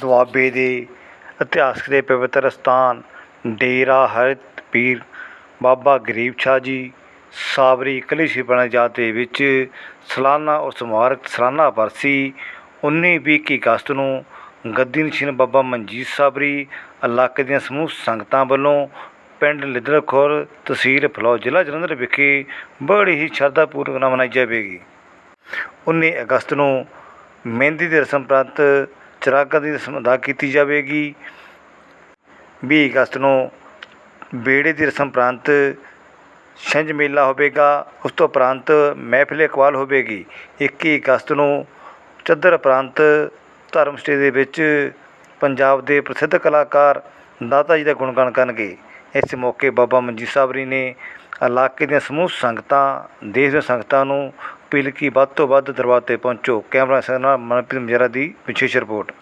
ਦੁਆਬੇ ਦੇ ਇਤਿਹਾਸਕ ਦੇ ਪਵਿੱਤਰ ਅਸਥਾਨ ਡੇਰਾ ਹਰਤ ਪੀਰ ਬਾਬਾ ਗਰੀਬ ਸ਼ਾਹ ਜੀ, ਸਾਬਰੀ ਕਲੀ ਛਿਪਣਾ ਜਾਤ ਦੇ ਵਿੱਚ ਸਾਲਾਨਾ ਉਰਸ ਮੁਬਾਰਕ ਸਾਲਾਨਾ ਬਰਸੀ ਉੱਨੀ ਵੀਹ ਇੱਕੀ ਅਗਸਤ ਨੂੰ ਗੱਦੀ ਨਸ਼ੀਨ ਬਾਬਾ ਮਨਜੀਤ ਸਾਬਰੀ ਇਲਾਕੇ ਦੀਆਂ ਸਮੂਹ ਸੰਗਤਾਂ ਵੱਲੋਂ ਪਿੰਡ ਲਿੱਦੜ ਖੁਰ ਤਹਿਸੀਲ ਫਲੌਰ ਜ਼ਿਲ੍ਹਾ ਜਲੰਧਰ ਵਿਖੇ ਬੜੀ ਹੀ ਸ਼ਰਧਾ ਪੂਰਵਕ ਨਾਲ ਮਨਾਈ ਜਾਵੇਗੀ। 19 ਅਗਸਤ ਨੂੰ ਮਹਿੰਦੀ ਦੀ ਰਸਮ ਪ੍ਰੰਤ ਚਰਾਗਾਂ ਦੀ ਰਸਮ ਅਦਾ ਕੀਤੀ ਜਾਵੇਗੀ। ਵੀਹ ਅਗਸਤ ਨੂੰ ਬੇੜੇ ਦੀ ਰਸਮ ਉਪਰੰਤ ਛਿੰਝ ਮੇਲਾ ਹੋਵੇਗਾ। ਉਸ ਤੋਂ ਉਪਰੰਤ ਮਹਿਫਿਲ ਇਕਬਾਲ ਹੋਵੇਗੀ। 21 ਅਗਸਤ ਨੂੰ ਚੱਦਰ ਉਪਰੰਤ ਧਰਮ ਸਟੇ ਦੇ ਵਿੱਚ ਪੰਜਾਬ ਦੇ ਪ੍ਰਸਿੱਧ ਕਲਾਕਾਰ ਦਾਤਾ ਜੀ ਦਾ ਗੁਣਗਾਨ ਕਰਨਗੇ। ਇਸ ਮੌਕੇ ਬਾਬਾ ਮਨਜੀਤ ਸਾਬਰੀ ਨੇ ਇਲਾਕੇ ਦੀਆਂ ਸਮੂਹ ਸੰਗਤਾਂ, ਦੇਸ਼ ਦੀਆਂ ਸੰਗਤਾਂ ਨੂੰ ਅਪੀਲ ਕੀ ਵੱਧ ਤੋਂ ਵੱਧ ਦਰਬਾਰ 'ਤੇ ਪਹੁੰਚੋ। ਕੈਮਰਾ ਸਰ ਨਾਲ ਮਨਪ੍ਰੀਤ ਮਜਰਾ ਦੀ ਵਿਸ਼ੇਸ਼ ਰਿਪੋਰਟ।